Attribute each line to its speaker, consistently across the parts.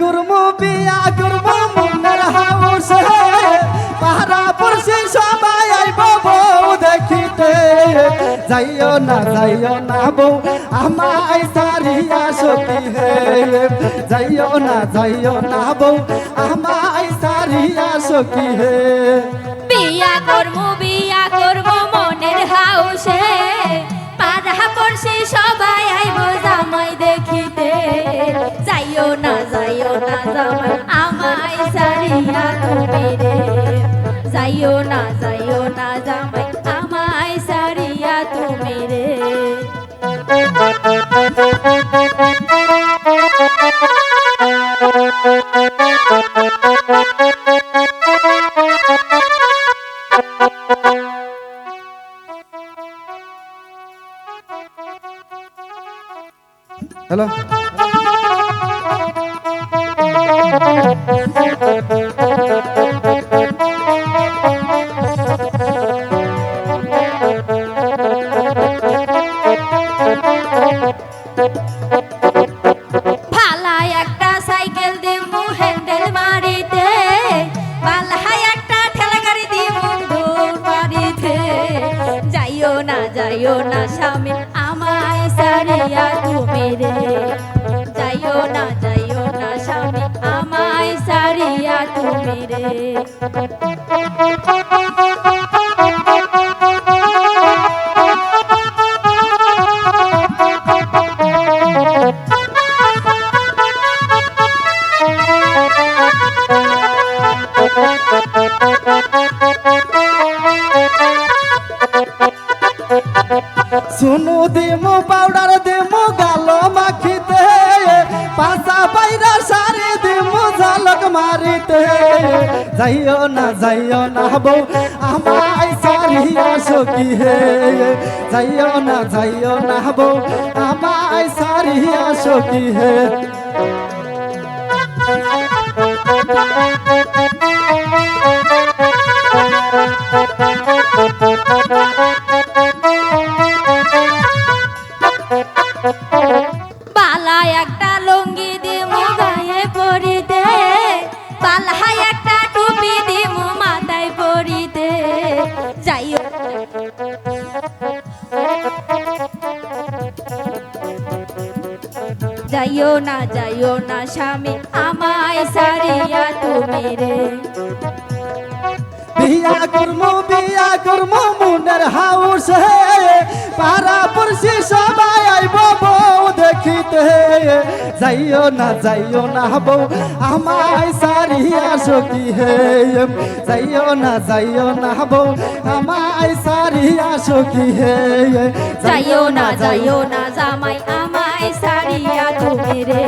Speaker 1: করব বিয়া করব মনের হাউসে পাহারা পড়ছি সবাই আইব বউ দেখিতে। যাইও না যাইও না বউ, আমায় সারিয়া সখী হে। যাইও না যাইও না বউ, আমায় সারিয়া সখী হে।
Speaker 2: বিয়া করব আমায় সারিয়া তুমি রে যাইও না যাইও না জামাই আমায় সারিয়া তুমি রে
Speaker 1: হ্যালো
Speaker 2: যাইও না যাইও না স্বামী আমায় সারিয়া তুমি রে।
Speaker 1: শুনু দিমু পাউডার দিমু গালো মাখিতে। পাশা বাইরা মারিতে যাইও না যাইও না বউ, আমায় সারিয়া সখী হে। যাইও না যাইও না বউ, আমায় সারিয়া সখী হে।
Speaker 2: যাইও না যাইও না স্বামী আমায় সারিয়া তুমি রে।
Speaker 1: বিয়া করমু বিয়া করমু মুনের হাউস হে। পারা পড়ছি সবাই আইব বউ দেখিতে। যাইও না যাইও না বউ আমায় সারিয়া সখী হে। যাইও না যাইও না বউ আমায় সারিয়া সখী হে।
Speaker 2: যাইও না যাইও না জামাই আমায় সারিয়া তুমি রে।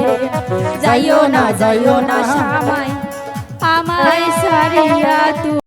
Speaker 2: যাইও না যাইও না স্বামী আমায় সারিয়া তুমি